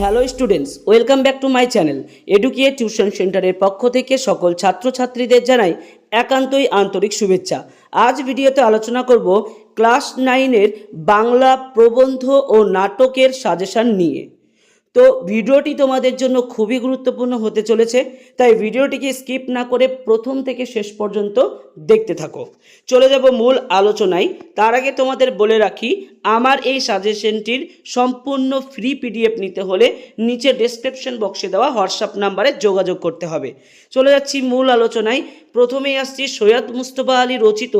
Hello students, welcome back to my channel. এডুকিয়ে tuition সেন্টারের পক্ষ থেকে সকল ছাত্রছাত্রীদের জানাই একান্তই আন্তরিক শুভেচ্ছা। আজ ভিডিওতে আলোচনা করব ক্লাস নাইনের বাংলা প্রবন্ধ ও নাটকের সাজেশন নিয়ে। তো ভিডিওটি তোমাদের জন্য খুবই গুরুত্বপূর্ণ হতে চলেছে, তাই ভিডিওটিকে স্কিপ না করে প্রথম থেকে শেষ পর্যন্ত দেখতে থাকো। চলে যাব মূল আলোচনায়, তার আগে তোমাদের বলে রাখি, আমার এই সাজেশনটির সম্পূর্ণ ফ্রি পিডিএফ নিতে হলে নিচে ডেসক্রিপশন বক্সে দেওয়া হোয়াটসঅ্যাপ নাম্বারে যোগাযোগ করতে হবে। চলে যাচ্ছি মূল আলোচনায়, প্রথমেই আসছি সৈয়দ মুস্তফা আলী রচিত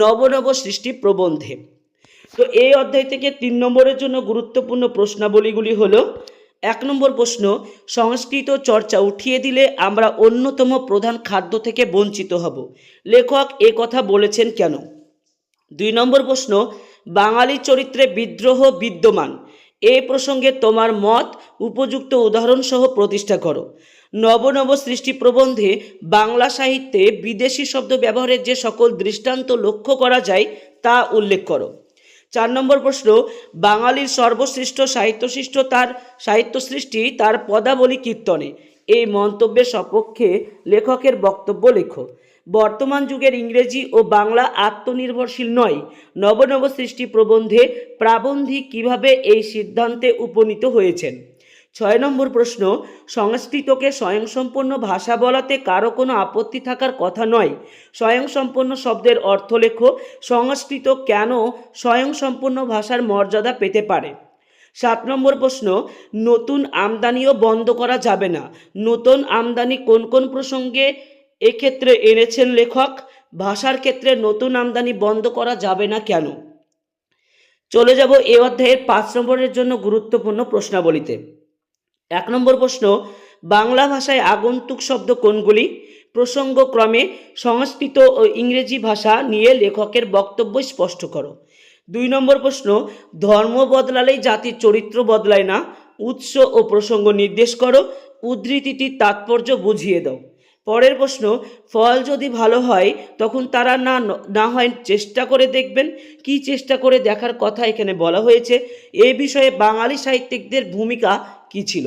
নবনব সৃষ্টি প্রবন্ধে। তো এই অধ্যায় থেকে তিন নম্বরের জন্য গুরুত্বপূর্ণ প্রশ্নাবলীগুলি হলো এক নম্বর প্রশ্ন, সংস্কৃত চর্চা উঠিয়ে দিলে আমরা অন্যতম প্রধান খাদ্য থেকে বঞ্চিত হব। লেখক এ কথা বলেছেন কেন? দুই নম্বর প্রশ্ন, বাঙালি চরিত্রে বিদ্রোহ বিদ্যমান। এ প্রসঙ্গে তোমার মত, উপযুক্ত উদাহরণসহ প্রতিষ্ঠা করো। নবনব সৃষ্টি প্রবন্ধে বাংলা সাহিত্যে বিদেশি শব্দ ব্যবহারের যে সকল দৃষ্টান্ত লক্ষ্য করা যায় তা উল্লেখ করো। চার নম্বর প্রশ্ন, বাঙালির সর্বশ্রেষ্ঠ সাহিত্যসৃষ্ট তার সাহিত্য সৃষ্টি তার পদাবলী কীর্তনে। এই মন্তব্যের সপক্ষে লেখকের বক্তব্য লেখো। বর্তমান যুগের ইংরেজি ও বাংলা আত্মনির্ভরশীল নয়। নবনব সৃষ্টি প্রবন্ধে প্রাবন্ধিক কীভাবে এই সিদ্ধান্তে উপনীত হয়েছেন? ছয় নম্বর প্রশ্ন, সংস্কৃতকে স্বয়ংসম্পন্ন ভাষা বলাতে কারও কোনো আপত্তি থাকার কথা নয়। স্বয়ংসম্পন্ন শব্দের অর্থ লেখো সংস্কৃত কেন স্বয়ংসম্পন্ন ভাষার মর্যাদা পেতে পারে? সাত নম্বর প্রশ্ন, নতুন আমদানিও বন্ধ করা যাবে না। নতুন আমদানি কোন কোন প্রসঙ্গে এক্ষেত্রে এনেছেন লেখক? ভাষার ক্ষেত্রে নতুন আমদানি বন্ধ করা যাবে না কেন? চলে যাব এ অধ্যায়ের পাঁচ নম্বরের জন্য গুরুত্বপূর্ণ প্রশ্নাবলীতে। এক নম্বর প্রশ্ন, বাংলা ভাষায় আগন্তুক শব্দ কোনগুলি? প্রসঙ্গক্রমে সংস্কৃত ও ইংরেজি ভাষা নিয়ে লেখকের বক্তব্য স্পষ্ট করো। দুই নম্বর প্রশ্ন, ধর্ম বদলালেই জাতির চরিত্র বদলায় না? উৎস ও প্রসঙ্গ নির্দেশ করো উদ্ধৃতিটির তাৎপর্য বুঝিয়ে দাও। পরের প্রশ্ন, ফল যদি ভালো হয়, তখন তারা না না হয় চেষ্টা করে দেখবেন। কি চেষ্টা করে দেখার কথা এখানে বলা হয়েছে? এ বিষয়ে বাঙালি সাহিত্যিকদের ভূমিকা কি ছিল?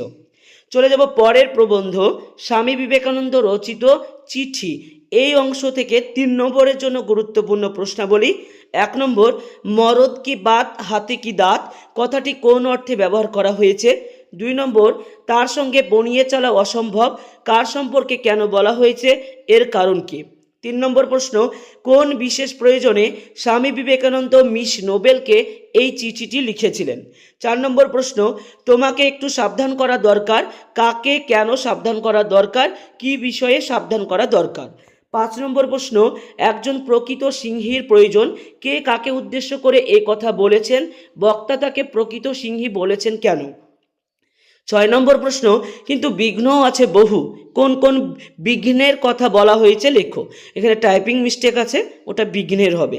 চলে যাব পরের প্রবন্ধ, স্বামী বিবেকানন্দ রচিত চিঠি। এই অংশ থেকে তিন নম্বরের জন্য গুরুত্বপূর্ণ প্রশ্নাবলী। এক নম্বর, মরদ কি বাত, হাতে কি দাঁত? কথাটি কোন অর্থে ব্যবহার করা হয়েছে? দুই নম্বর, তার সঙ্গে বনিয়ে চলা অসম্ভব, কার সম্পর্কে কেন বলা হয়েছে, এর কারণ কি? তিন নম্বর প্রশ্ন, কোন বিশেষ প্রয়োজনে স্বামী বিবেকানন্দ মিস নোবেলকে এই চিঠিটি লিখেছিলেন? চার নম্বর প্রশ্ন, তোমাকে একটু সাবধান করা দরকার, কাকে কেন সাবধান করা দরকার, কি বিষয়ে সাবধান করা দরকার? পাঁচ নম্বর প্রশ্ন, একজন প্রকৃত সিংহীর প্রয়োজন, কে কাকে উদ্দেশ্য করে এ কথা বলেছেন, বক্তা তাকে প্রকৃত সিংহী বলেছেন কেন? ছয় নম্বর প্রশ্ন, কিন্তু বিঘ্নও আছে বহু। কোন কোন বিঘ্নের কথা বলা হয়েছে? লেখো। এখানে টাইপিং মিস্টেক আছে, ওটা বিঘ্নের হবে।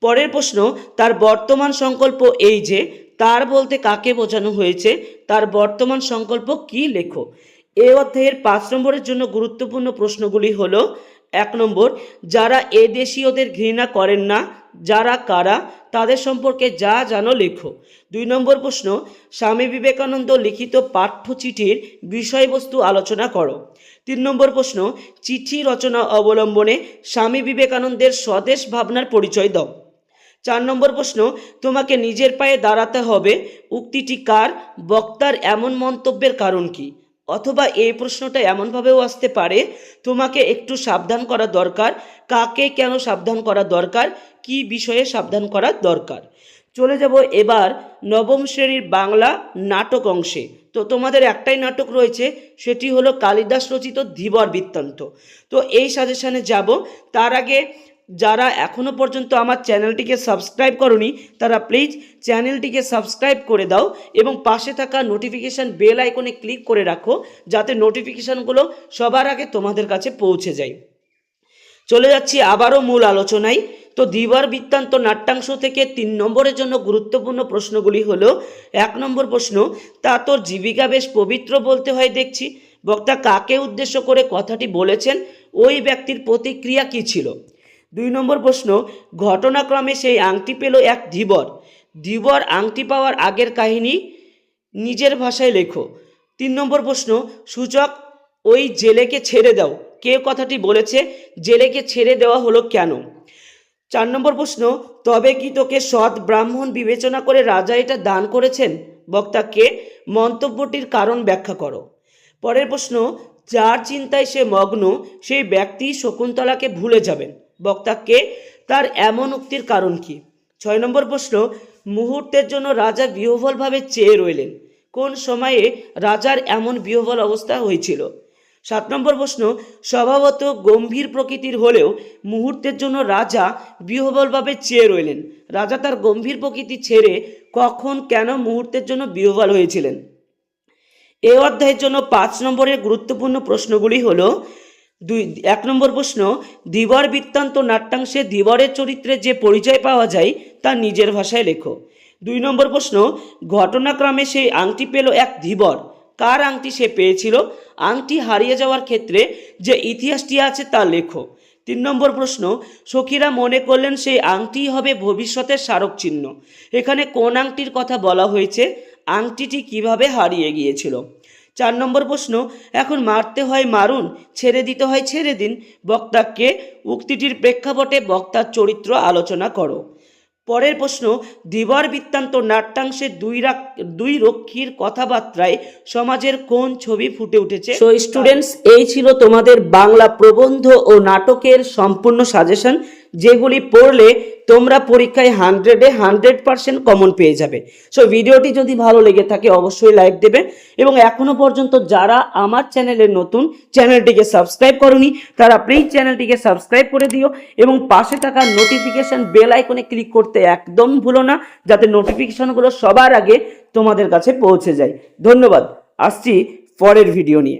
পরের প্রশ্ন, তার বর্তমান সংকল্প এই যে, তার বলতে কাকে বোঝানো হয়েছে? তার বর্তমান সংকল্প কি? লেখো। এ অধ্যায়ের পাঁচ নম্বরের জন্য গুরুত্বপূর্ণ প্রশ্নগুলি হলো এক নম্বর, যারা এদেশীয়দের ঘৃণা করেন না, যারা কারা, তাদের সম্পর্কে যা জানো লেখো। দুই নম্বর প্রশ্ন, স্বামী বিবেকানন্দ লিখিত পাঠ্যচিঠির বিষয়বস্তু আলোচনা করো। তিন নম্বর প্রশ্ন, চিঠি রচনা অবলম্বনে স্বামী বিবেকানন্দের স্বদেশ ভাবনার পরিচয় দাও। চার নম্বর প্রশ্ন, তোমাকে নিজের পায়ে দাঁড়াতে হবে, উক্তিটি কার, বক্তার এমন মন্তব্যের কারণ কি? অথবা এই প্রশ্নটা এমনভাবেও আসতে পারে, তোমাকে একটু সাবধান করা দরকার, কাকে কেন সাবধান করা দরকার, কি বিষয়ে সাবধান করা দরকার। চলে যাব এবার নবম শ্রেণির বাংলা নাটক অংশে। তো তোমাদের একটাই নাটক রয়েছে, সেটি হলো কালিদাস রচিত ধীবর বৃত্তান্ত। তো এই সাজেশানে যাব, তার আগে যারা এখনও পর্যন্ত আমার চ্যানেলটিকে সাবস্ক্রাইব করনি, তারা প্লিজ চ্যানেলটিকে সাবস্ক্রাইব করে দাও এবং পাশে থাকা নোটিফিকেশান বেল আইকনে ক্লিক করে রাখো, যাতে নোটিফিকেশানগুলো সবার আগে তোমাদের কাছে পৌঁছে যায়। চলে যাচ্ছি আবারও মূল আলোচনায়। তো দিবার বৃত্তান্ত নাট্যাংশ থেকে তিন নম্বরের জন্য গুরুত্বপূর্ণ প্রশ্নগুলি হলো, এক নম্বর প্রশ্ন, তা তোর জীবিকা বেশ পবিত্র বলতে হয় দেখছি। বক্তা, কাকে উদ্দেশ্য করে কথাটি বলেছেন? ওই ব্যক্তির প্রতিক্রিয়া কী ছিল? দুই নম্বর প্রশ্ন, ঘটনাক্রমে সেই আংটি পেল এক ধীবর। ধীবর আংটি পাওয়ার আগের কাহিনী নিজের ভাষায় লেখো। তিন নম্বর প্রশ্ন, সূচক, ওই জেলেকে ছেড়ে দাও। কে কথাটি বলেছে? জেলেকে ছেড়ে দেওয়া হলো কেন? চার নম্বর প্রশ্ন, তবে কি তোকে সৎ ব্রাহ্মণ বিবেচনা করে রাজা এটা দান করেছেন? বক্তাকে মন্তব্যটির কারণ ব্যাখ্যা করো। পরের প্রশ্ন, যার চিন্তায় সে মগ্ন, সেই ব্যক্তি শকুন্তলাকে ভুলে যাবেন। বক্তাকে, তার এমন উক্তির কারণ কি? ছয় নম্বর প্রশ্ন, মুহূর্তের জন্য রাজা বিহ্বলভাবে চেয়ে রইলেন। কোন সময়ে রাজার এমন বিহ্বল অবস্থা হয়েছিল? সাত নম্বর প্রশ্ন, স্বভাবত গম্ভীর প্রকৃতির হলেও মুহূর্তের জন্য রাজা বিহ্বলভাবে চেয়ে রইলেন। রাজা তার গম্ভীর প্রকৃতি ছেড়ে কখন কেন মুহূর্তের জন্য বিহ্বল হয়েছিলেন? এই অধ্যায়ের জন্য পাঁচ নম্বরের গুরুত্বপূর্ণ প্রশ্নগুলি হলো দুই, এক নম্বর প্রশ্ন ধীবর বৃত্তান্ত নাট্যাংশে ধীবরের চরিত্রে যে পরিচয় পাওয়া যায়, তা নিজের ভাষায় লেখো। দুই নম্বর প্রশ্ন, ঘটনাক্রমে সেই আংটি পেল এক ধীবর কার আংটি সে পেয়েছিল? আংটি হারিয়ে যাওয়ার ক্ষেত্রে যে ইতিহাসটি আছে তা লেখো। তিন নম্বর প্রশ্ন, সখীরা মনে করলেন সেই আংটি হবে ভবিষ্যতের স্মারক চিহ্ন। এখানে কোন আংটির কথা বলা হয়েছে? আংটিটি কীভাবে হারিয়ে গিয়েছিল? চার নম্বর প্রশ্ন, এখন মারতে হয় মারুন, ছেড়ে দিতে হয় ছেড়ে দিন। বক্তাকে উক্তিটির প্রেক্ষাপটে বক্তার চরিত্র আলোচনা করো। পরের প্রশ্ন, দিবার বৃত্তান্ত নাট্যাংশে দুই দুই রক্ষীর কথাবার্তায় সমাজের কোন ছবি ফুটে উঠেছে? সো স্টুডেন্টস এই ছিল তোমাদের বাংলা প্রবন্ধ ও নাটকের সম্পূর্ণ সাজেশন যেগুলি পড়লে তোমরা পরীক্ষায় হান্ড্রেডে হান্ড্রেড পার্সেন্ট কমন পেয়ে যাবে। সো ভিডিওটি যদি ভালো লেগে থাকে, অবশ্যই লাইক দেবে। এবং এখনও পর্যন্ত যারা আমার চ্যানেলে নতুন, চ্যানেলটিকে সাবস্ক্রাইব করনি, তারা প্লিজ চ্যানেলটিকে সাবস্ক্রাইব করে দিও এবং পাশে থাকা নোটিফিকেশন বেল আইকনে ক্লিক করতে একদম ভুলো না, যাতে নোটিফিকেশানগুলো সবার আগে তোমাদের কাছে পৌঁছে যায়। ধন্যবাদ। আসছি পরের ভিডিও নিয়ে।